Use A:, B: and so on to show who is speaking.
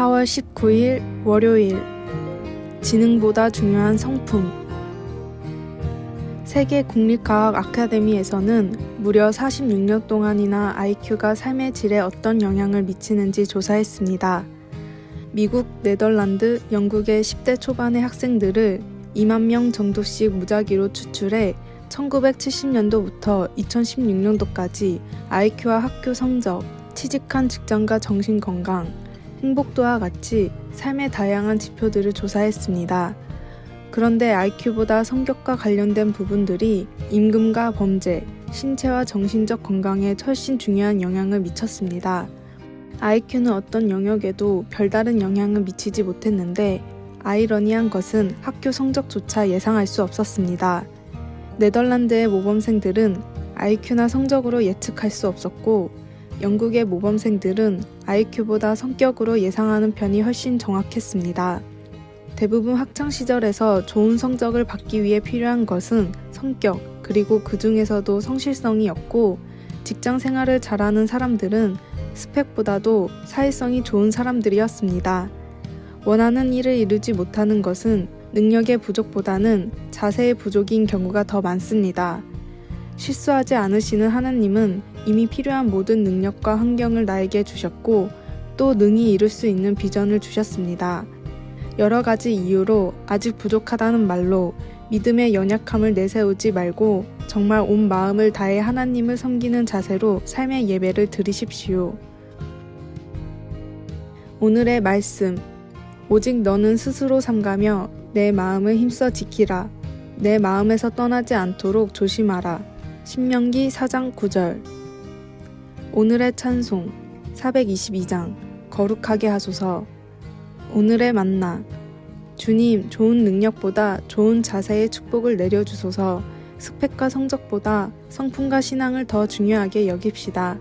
A: 4월 19일 월요일 지능보다 중요한 성품 세계 국립과학 아카데미에서는 무려 46년 동안이나 IQ가 삶의 질에 어떤 영향을 미치는지 조사했습니다. 미국, 네덜란드, 영국의 10대 초반의 학생들을 2만 명 정도씩 무작위로 추출해 1970년도부터 2016년도까지 IQ와 학교 성적, 취직한 직장과 정신 건강, 행복도와 같이 삶의 다양한 지표들을 조사했습니다. 그런데 IQ보다 성격과 관련된 부분들이 임금과 범죄, 신체와 정신적 건강에 훨씬 중요한 영향을 미쳤습니다. IQ는 어떤 영역에도 별다른 영향을 미치지 못했는데 아이러니한 것은 학교 성적조차 예상할 수 없었습니다. 네덜란드의 모범생들은 IQ나 성적으로 예측할 수 없었고 영국의 모범생들은 IQ보다 성격으로 예상하는 편이 훨씬 정확했습니다. 대부분 학창 시절에서 좋은 성적을 받기 위해 필요한 것은 성격, 그리고 그 중에서도 성실성이었고, 직장 생활을 잘하는 사람들은 스펙보다도 사회성이 좋은 사람들이었습니다. 원하는 일을 이루지 못하는 것은 능력의 부족보다는 자세의 부족인 경우가 더 많습니다. 실수하지 않으시는 하나님은 이미 필요한 모든 능력과 환경을 나에게 주셨고, 또 능히 이룰 수 있는 비전을 주셨습니다. 여러 가지 이유로 아직 부족하다는 말로 믿음의 연약함을 내세우지 말고 정말 온 마음을 다해 하나님을 섬기는 자세로 삶의 예배를 드리십시오. 오늘의 말씀. 오직 너는 스스로 삼가며 내 마음을 힘써 지키라. 내 마음에서 떠나지 않도록 조심하라. 신명기 4장 9절. 오늘의 찬송. 422장. 거룩하게 하소서. 오늘의 만나. 주님, 좋은 능력보다 좋은 자세의 축복을 내려주소서. 스펙과 성적보다 성품과 신앙을 더 중요하게 여깁시다.